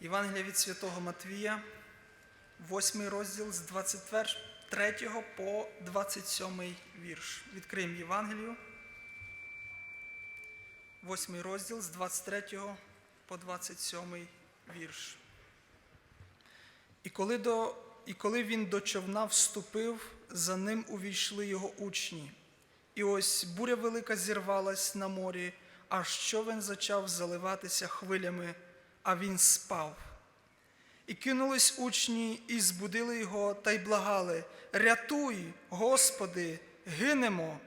Євангелія від Святого Матвія, 8 розділ з 23 по 27 вірш. Відкриємо Євангелію. 8 розділ з 23 по 27 вірш. І коли, до, і коли він до човна вступив, за ним увійшли його учні. І ось буря велика зірвалась на морі, аж човен зачав заливатися хвилями, а він спав. І кинулись учні, і збудили його та й благали: Рятуй, Господи, гинемо.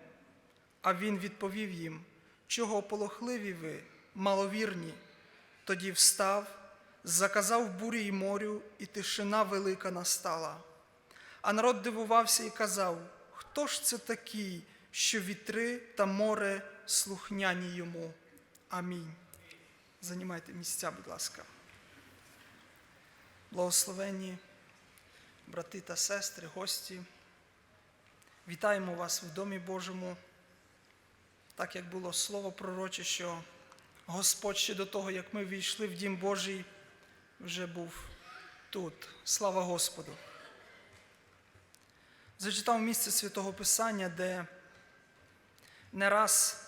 А він відповів їм: Чого полохливі ви, маловірні? Тоді встав, заказав бурі й морю, і тишина велика настала. А народ дивувався і казав: Хто ж це такий, що вітри та море слухняні йому? Амінь. Занімайте місця, будь ласка. Благословенні брати та сестри, гості. Вітаємо вас в Домі Божому. Так як було слово пророче, що Господь ще до того, як ми війшли в Дім Божий, вже був тут. Слава Господу! Зачитав місце Святого Писання, де не раз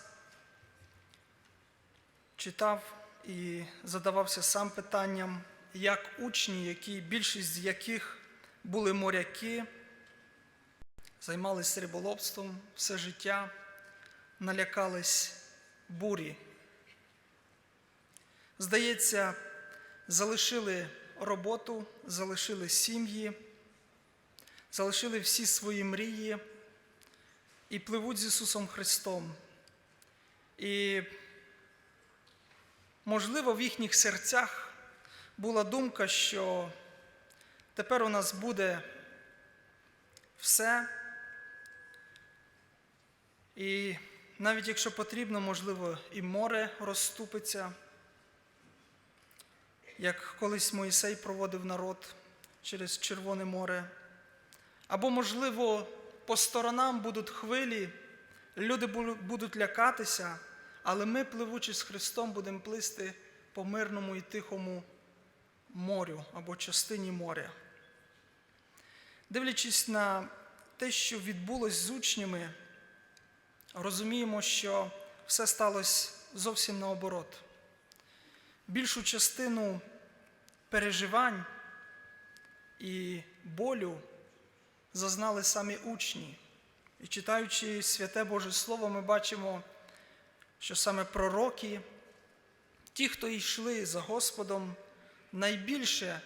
читав і задавався сам питанням, як учні, які, більшість з яких були моряки, займалися риболовством все життя, налякались бурі. Здається, залишили роботу, залишили сім'ї, залишили всі свої мрії і пливуть з Ісусом Христом. І, можливо, в їхніх серцях була думка, що тепер у нас буде все. І навіть якщо потрібно, можливо, і море розступиться, як колись Моїсей проводив народ через Червоне море. Або, можливо, по сторонам будуть хвилі, люди будуть лякатися, але ми, пливучи з Христом, будемо плисти по мирному і тихому морю або частині моря. Дивлячись на те, що відбулось з учнями, розуміємо, що все сталося зовсім наоборот. Більшу частину переживань і болю зазнали самі учні. І читаючи святе Боже Слово, ми бачимо, що саме пророки, ті, хто йшли за Господом, найбільше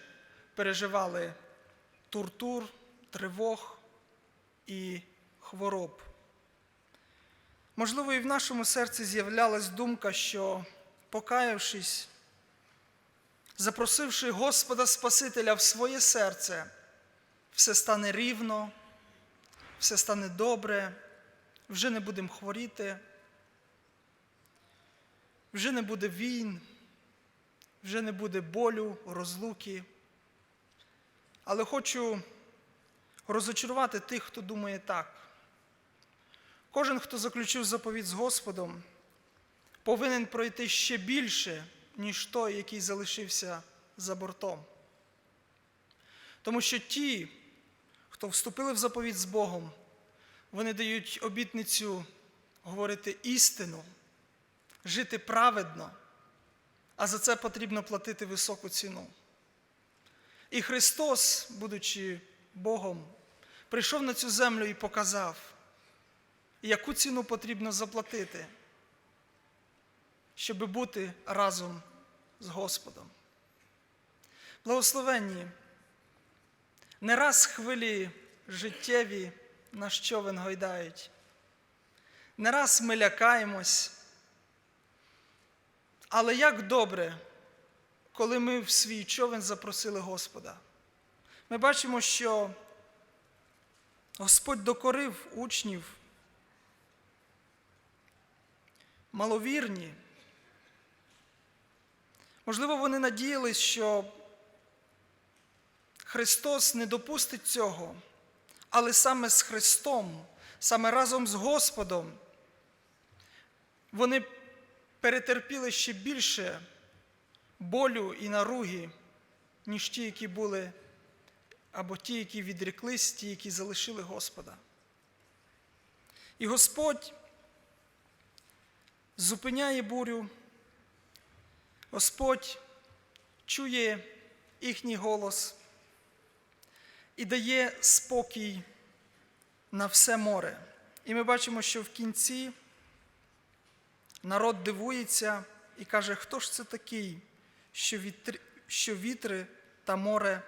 переживали туртур, тривог і хвороб. Можливо, і в нашому серці з'являлась думка, що, покаявшись, запросивши Господа Спасителя в своє серце, все стане рівно, все стане добре, вже не будемо хворіти, вже не буде війн, вже не буде болю, розлуки. Але хочу розочарувати тих, хто думає так. Кожен, хто заключив заповідь з Господом, повинен пройти ще більше, ніж той, який залишився за бортом. Тому що ті, хто вступили в заповідь з Богом, вони дають обітницю говорити істину, жити праведно, а за це потрібно платити високу ціну. І Христос, будучи Богом, прийшов на цю землю і показав, яку ціну потрібно заплатити, щоб бути разом з Господом. Благословенні, не раз хвилі життєві наш човен гойдають, не раз ми лякаємось, але як добре, коли ми в свій човен запросили Господа. Ми бачимо, що Господь докорив учнів, маловірні. Можливо, вони надіялись, що Христос не допустить цього, але саме з Христом, саме разом з Господом, вони перетерпіли ще більше болю і наруги, ніж ті, які були, або ті, які відріклись, ті, які залишили Господа. І Господь зупиняє бурю, Господь чує їхній голос і дає спокій на все море. І ми бачимо, що в кінці народ дивується і каже, хто ж це такий, що вітри, що вітри та море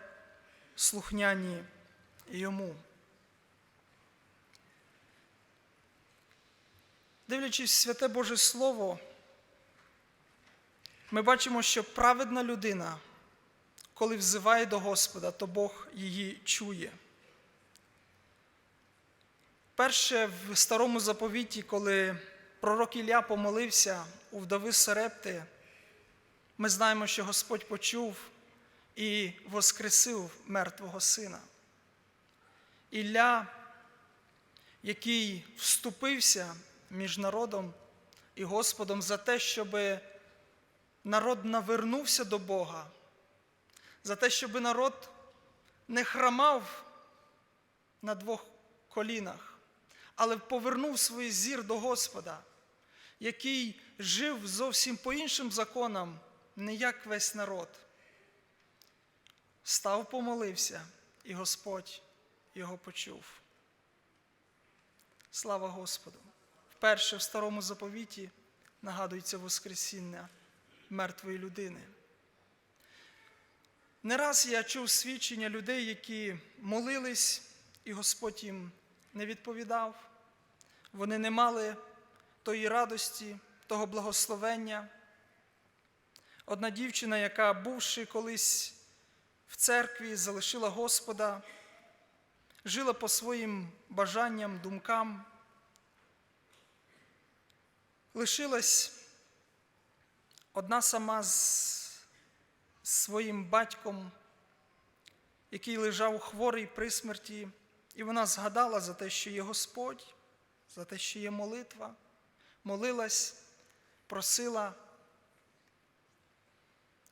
слухняні йому. Дивлячись святе Боже Слово, ми бачимо, що праведна людина, коли взиває до Господа, то Бог її чує. Перше в старому заповіті, коли пророк Ілля помолився у вдови Сарепти, ми знаємо, що Господь почув і воскресив мертвого сина. Ілля, який вступився між народом і Господом за те, щоб народ навернувся до Бога, за те, щоб народ не храмав на двох колінах, але повернув свій зір до Господа, який жив зовсім по іншим законам, не як весь народ. Став помолився, і Господь його почув. Слава Господу! Вперше в старому заповіті нагадується Воскресіння мертвої людини. Не раз я чув свідчення людей, які молились, і Господь їм не відповідав. Вони не мали тої радості, того благословення. Одна дівчина, яка, бувши колись в церкві, залишила Господа, жила по своїм бажанням, думкам, лишилась одна сама з своїм батьком, який лежав хворий при смерті, і вона згадала за те, що є Господь, за те, що є молитва, молилась, просила.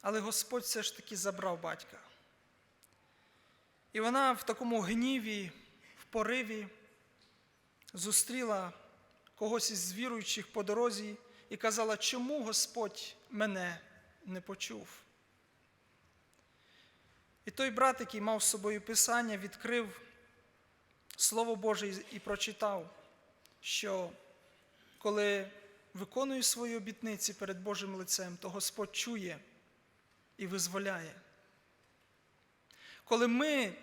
Але Господь все ж таки забрав батька. І вона в такому гніві, в пориві зустріла когось із віруючих по дорозі і казала, чому Господь мене не почув. І той брат, який мав з собою Писання, відкрив Слово Боже і прочитав, що коли виконую свої обітниці перед Божим лицем, то Господь чує і визволяє. Коли ми,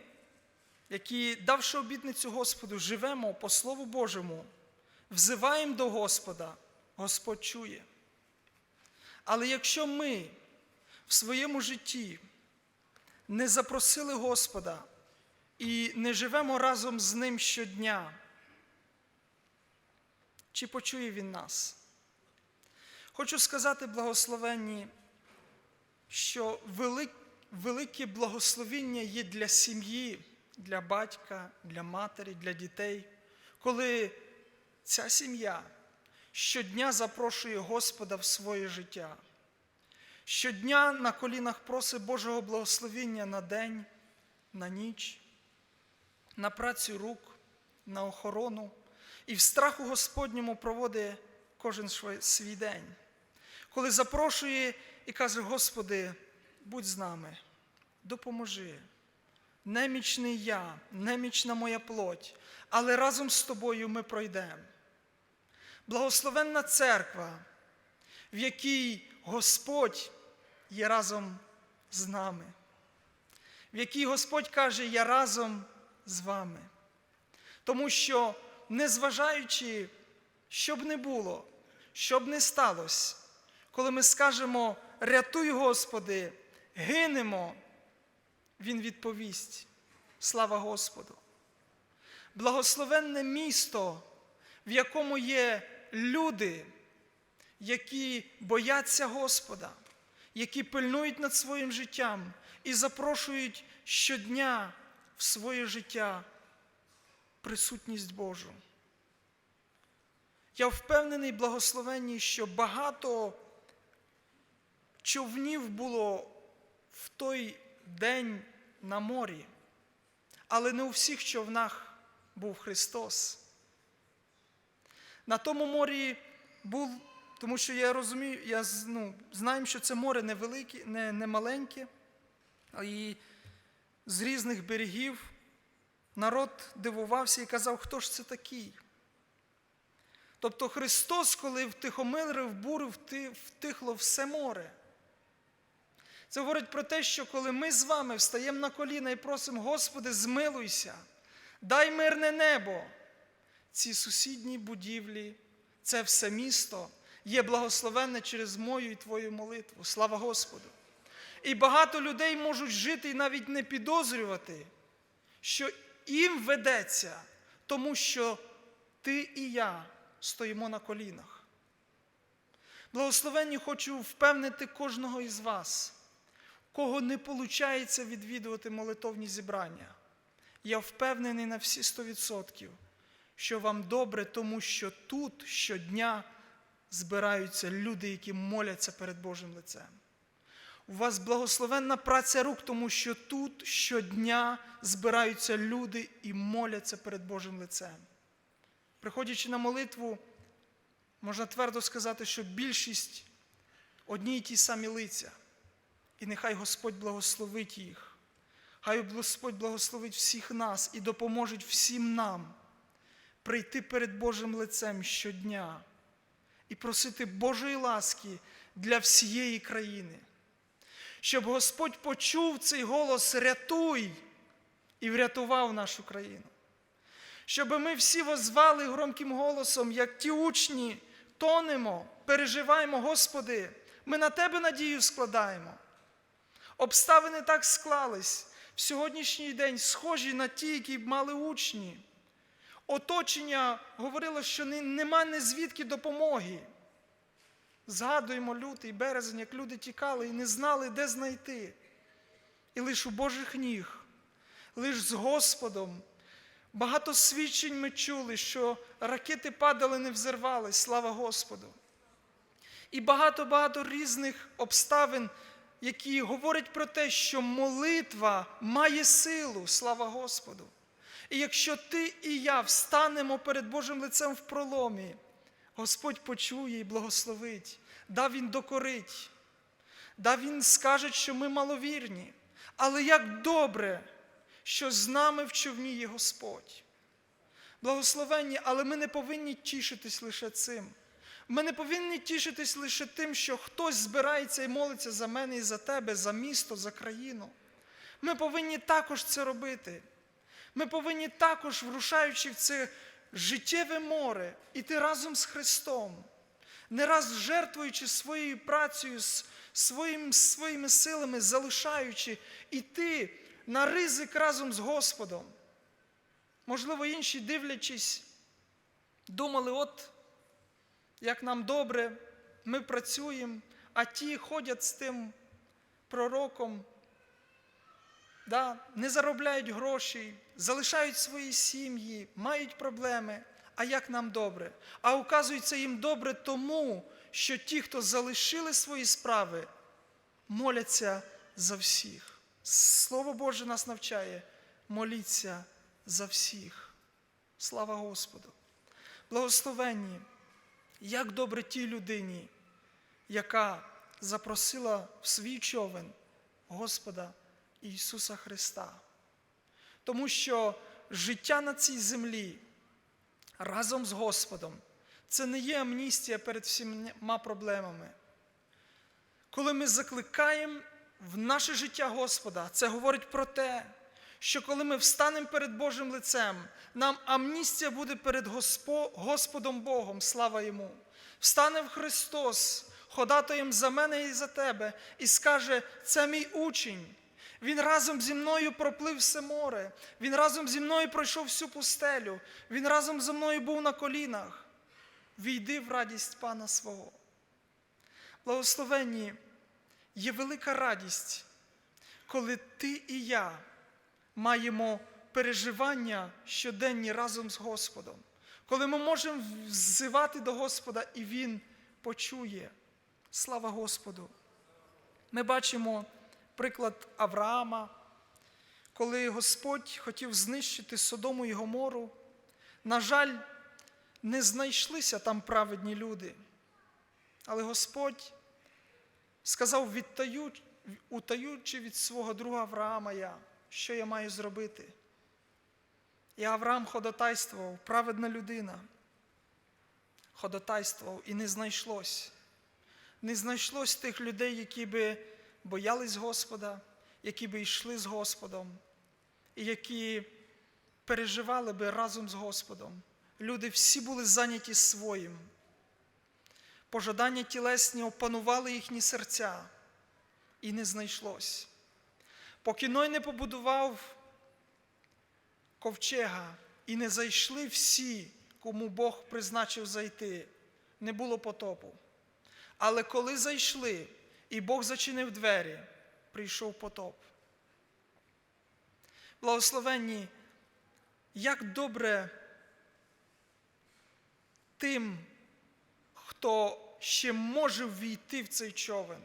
які, давши обітницю Господу, живемо по Слову Божому, взиваємо до Господа, Господь чує. Але якщо ми в своєму житті не запросили Господа і не живемо разом з Ним щодня, чи почує Він нас? Хочу сказати благословенні, що велике благословіння є для сім'ї, для батька, для матері, для дітей, коли ця сім'я щодня запрошує Господа в своє життя. Щодня на колінах просить Божого благословіння на день, на ніч, на працю рук, на охорону і в страху Господньому проводить кожен свій день. Коли запрошує і каже, Господи, будь з нами, допоможи. Немічний я, немічна моя плоть, але разом з тобою ми пройдемо. Благословенна церква, в якій Господь є разом з нами, в якій Господь каже, я разом з вами. Тому що, незважаючи, що б не було, що б не сталося, коли ми скажемо рятуй, Господи, гинемо, Він відповість. Слава Господу! Благословенне місто, в якому є люди, які бояться Господа, які пильнують над своїм життям і запрошують щодня в своє життя присутність Божу. Я впевнений, благословенні, що багато човнів було в той день на морі, але не у всіх човнах був Христос. На тому морі був, тому що я розумію, я ну, знаю, що це море невелике, не, не маленьке, і з різних берегів народ дивувався і казав, хто ж це такий? Тобто Христос, коли втихомирив бурю, вти- втихло все море. Це говорить про те, що коли ми з вами встаємо на коліна і просимо, Господи, змилуйся, дай мирне небо. Ці сусідні будівлі, це все місто є благословенне через мою і твою молитву. Слава Господу! І багато людей можуть жити і навіть не підозрювати, що їм ведеться, тому що ти і я стоїмо на колінах. Благословенні хочу впевнити кожного із вас, кого не виходить відвідувати молитовні зібрання. Я впевнений на всі 100%, що вам добре, тому що тут щодня збираються люди, які моляться перед Божим лицем. У вас благословенна праця рук, тому що тут щодня збираються люди і моляться перед Божим лицем. Приходячи на молитву, можна твердо сказати, що більшість одні й ті самі лиця. І нехай Господь благословить їх. Хай Господь благословить всіх нас і допоможе всім нам прийти перед Божим лицем щодня і просити Божої ласки для всієї країни. Щоб Господь почув цей голос Рятуй і врятував нашу країну. Щоб ми всі возвали громким голосом, як ті учні, тонемо, переживаємо, Господи, ми на Тебе надію складаємо. Обставини так склались в сьогоднішній день, схожі на ті, які мали учні. Оточення говорило, що нема ні звідки допомоги. Згадуємо лютий березень, як люди тікали і не знали, де знайти. І лише у Божих ніг, лише з Господом. Багато свідчень ми чули, що ракети падали, не взірвались, слава Господу. І багато-багато різних обставин, які говорять про те, що молитва має силу, слава Господу. І якщо ти і я встанемо перед Божим лицем в проломі, Господь почує і благословить, да Він докорить, да Він скаже, що ми маловірні. Але як добре, що з нами в човні є Господь. Благословенні, але ми не повинні тішитись лише цим. Ми не повинні тішитись лише тим, що хтось збирається і молиться за мене і за тебе, за місто, за країну. Ми повинні також це робити. Ми повинні також, врушаючи в це життєве море, іти разом з Христом, не раз жертвуючи своєю працею, своїм, своїми силами, залишаючи іти на ризик разом з Господом. Можливо, інші, дивлячись, думали, от як нам добре, ми працюємо, а ті ходять з тим пророком, да, не заробляють гроші, залишають свої сім'ї, мають проблеми. А як нам добре? А указується їм добре тому, що ті, хто залишили свої справи, моляться за всіх. Слово Боже нас навчає, моліться за всіх. Слава Господу! Благословенні, як добре тій людині, яка запросила в свій човен Господа Ісуса Христа. Тому що життя на цій землі разом з Господом це не є амністія перед всіма проблемами. Коли ми закликаємо в наше життя Господа, це говорить про те, що коли ми встанемо перед Божим лицем, нам амністія буде перед Госпо- Господом Богом, слава Йому. Встане в Христос, ходатаєм за мене і за тебе, і скаже: це мій учень. Він разом зі мною проплив все море, він разом зі мною пройшов всю пустелю, він разом зі мною був на колінах. Війди в радість Пана свого. Благословенні, є велика радість, коли ти і я маємо переживання щоденні разом з Господом, коли ми можемо взивати до Господа і Він почує. Слава Господу! Ми бачимо приклад Авраама, коли Господь хотів знищити Содому і Гомору, на жаль, не знайшлися там праведні люди. Але Господь сказав, відтаю, утаючи від свого друга Авраама я, що я маю зробити. І Авраам ходатайствував, праведна людина. Ходатайствував і не знайшлось. Не знайшлось тих людей, які би боялись Господа, які би йшли з Господом, і які переживали би разом з Господом. Люди всі були зайняті своїм. Пожадання тілесні опанували їхні серця, і не знайшлось. Поки Ной не побудував ковчега, і не зайшли всі, кому Бог призначив зайти, не було потопу. Але коли зайшли, і Бог зачинив двері, прийшов потоп. Благословенні, як добре тим, хто ще може ввійти в цей човен.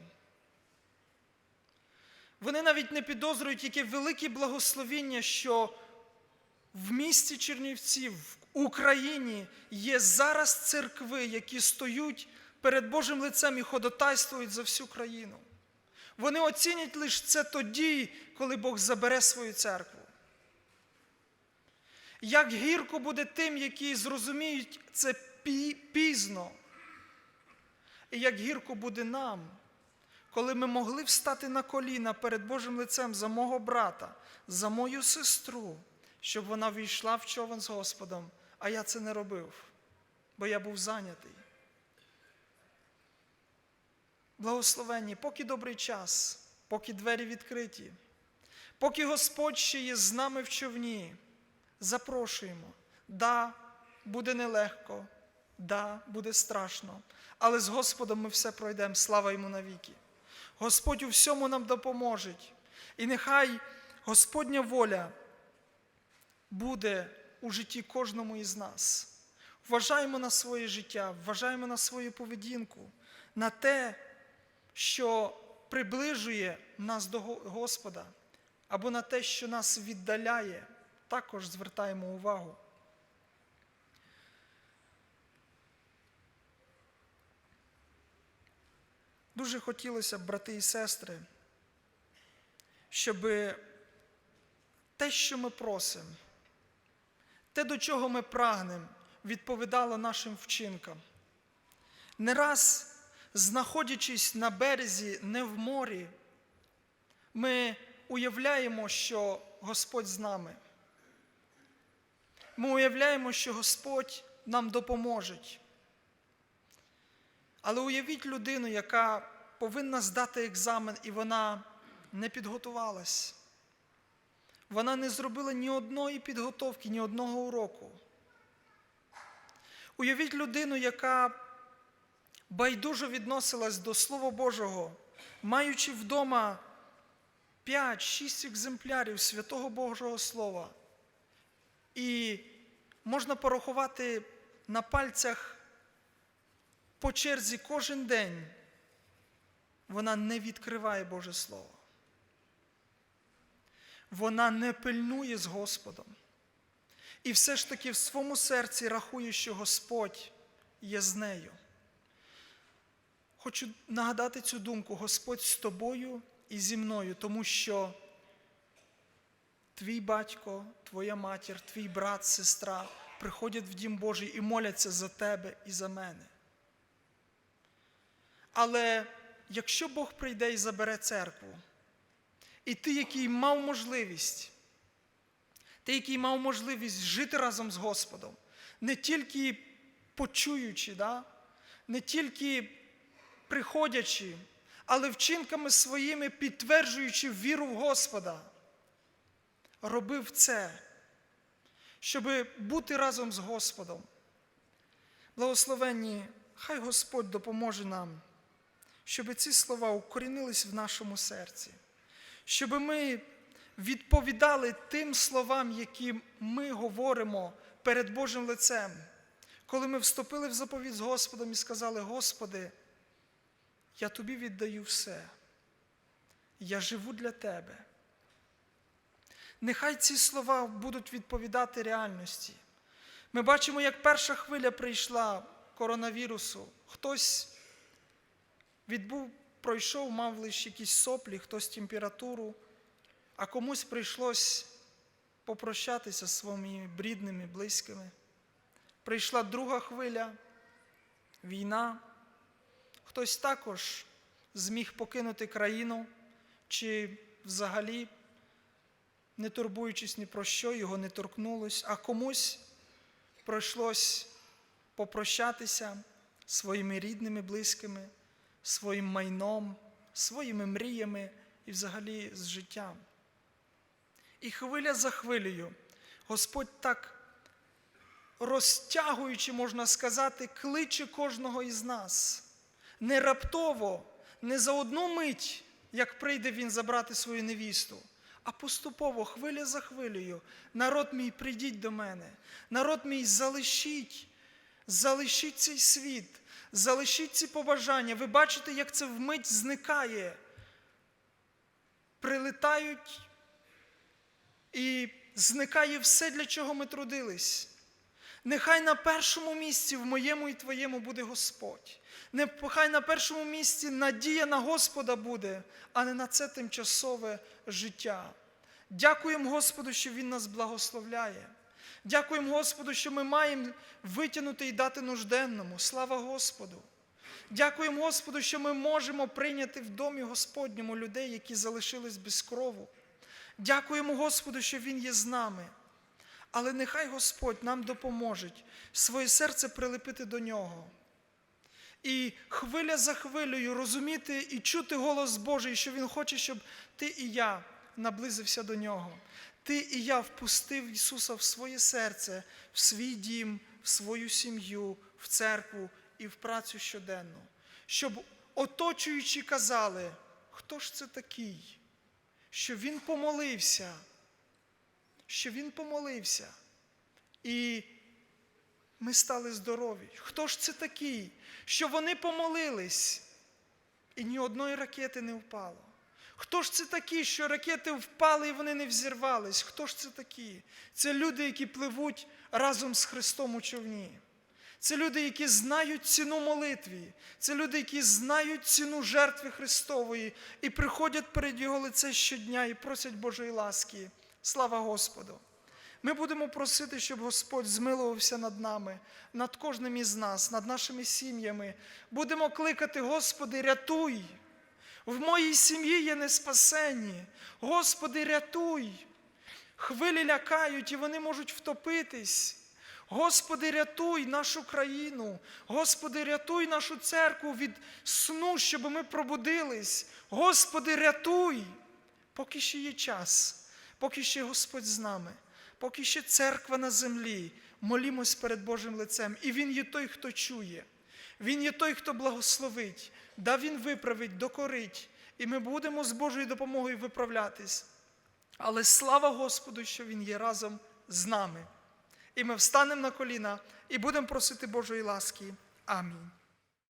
Вони навіть не підозрюють, яке велике благословіння, що в місті Чернівців, в Україні є зараз церкви, які стоють перед Божим лицем і ходотайствують за всю країну. Вони оцінять лише це тоді, коли Бог забере свою церкву. Як гірко буде тим, які зрозуміють це пізно. І як гірко буде нам, коли ми могли встати на коліна перед Божим лицем за мого брата, за мою сестру, щоб вона війшла в човен з Господом, а я це не робив, бо я був зайнятий. Благословенні, поки добрий час, поки двері відкриті, поки Господь ще є з нами в човні, запрошуємо. Да, буде нелегко, да, буде страшно, але з Господом ми все пройдемо, слава йому навіки. Господь у всьому нам допоможе. І нехай Господня воля буде у житті кожному із нас. Вважаємо на своє життя, вважаємо на свою поведінку, на те, що приближує нас до Господа, або на те, що нас віддаляє, також звертаємо увагу. Дуже хотілося б, брати і сестри, щоб те, що ми просимо, те, до чого ми прагнемо, відповідало нашим вчинкам. Не раз, знаходячись на березі, не в морі, ми уявляємо, що Господь з нами. Ми уявляємо, що Господь нам допоможе. Але уявіть людину, яка повинна здати екзамен, і вона не підготувалась. Вона не зробила ні одної підготовки, ні одного уроку. Уявіть людину, яка байдуже відносилась до Слова Божого, маючи вдома 5-6 екземплярів святого Божого Слова. І можна порахувати на пальцях по черзі кожен день. Вона не відкриває Боже Слово. Вона не пильнує з Господом. І все ж таки в своєму серці рахує, що Господь є з нею. Хочу нагадати цю думку: Господь з тобою і зі мною, тому що твій батько, твоя матір, твій брат, сестра приходять в Дім Божий і моляться за тебе і за мене. Але якщо Бог прийде і забере церкву, і ти, який мав можливість, ти, який мав можливість жити разом з Господом, не тільки почуючи, да? не тільки приходячи, але вчинками своїми підтверджуючи віру в Господа, робив це, щоб бути разом з Господом. Благословенні, хай Господь допоможе нам щоб ці слова укорінились в нашому серці, щоб ми відповідали тим словам, які ми говоримо перед Божим лицем, коли ми вступили в заповідь з Господом і сказали: Господи, я тобі віддаю все. я живу для тебе. Нехай ці слова будуть відповідати реальності. Ми бачимо, як перша хвиля прийшла коронавірусу. Хтось відбув, пройшов, мав лише якісь соплі, хтось температуру, а комусь прийшлось попрощатися зі своїми брідними, близькими. Прийшла друга хвиля, війна. Хтось також зміг покинути країну, чи взагалі, не турбуючись ні про що, його не торкнулось, а комусь прийшлось попрощатися своїми рідними, близькими, своїм майном, своїми мріями і взагалі з життям. І хвиля за хвилею Господь так розтягуючи, можна сказати, кличе кожного із нас. Не раптово, не за одну мить, як прийде він забрати свою невісту, а поступово, хвиля за хвилею, народ мій, прийдіть до мене, народ мій, залишіть, залишіть цей світ, залишіть ці побажання. Ви бачите, як це вмить зникає. Прилетають і зникає все, для чого ми трудились. Нехай на першому місці в моєму і твоєму буде Господь. Нехай на першому місці надія на Господа буде, а не на це тимчасове життя. Дякуємо Господу, що Він нас благословляє. Дякуємо Господу, що ми маємо витягнути і дати нужденному. Слава Господу! Дякуємо Господу, що ми можемо прийняти в домі Господньому людей, які залишились без крову. Дякуємо Господу, що Він є з нами. Але нехай Господь нам допоможе своє серце прилепити до нього. І хвиля за хвилею розуміти і чути голос Божий, що Він хоче, щоб ти і я наблизився до нього. Ти і я впустив Ісуса в своє серце, в свій дім, в свою сім'ю, в церкву і в працю щоденну. Щоб оточуючі казали, хто ж це такий, що Він помолився що він помолився, і ми стали здорові. Хто ж це такий, що вони помолились, і ні одної ракети не впало? Хто ж це такі, що ракети впали і вони не взірвались? Хто ж це такі? Це люди, які пливуть разом з Христом у човні. Це люди, які знають ціну молитві. Це люди, які знають ціну жертви Христової і приходять перед Його лице щодня і просять Божої ласки. Слава Господу! Ми будемо просити, щоб Господь змилувався над нами, над кожним із нас, над нашими сім'ями. Будемо кликати, Господи, рятуй! В моїй сім'ї є неспасенні. Господи, рятуй! Хвилі лякають і вони можуть втопитись. Господи, рятуй нашу країну, Господи, рятуй нашу церкву від сну, щоб ми пробудились. Господи, рятуй, поки ще є час поки ще Господь з нами, поки ще церква на землі, молімось перед Божим лицем. І Він є той, хто чує. Він є той, хто благословить, да Він виправить, докорить, і ми будемо з Божою допомогою виправлятись. Але слава Господу, що Він є разом з нами. І ми встанемо на коліна і будемо просити Божої ласки. Амінь.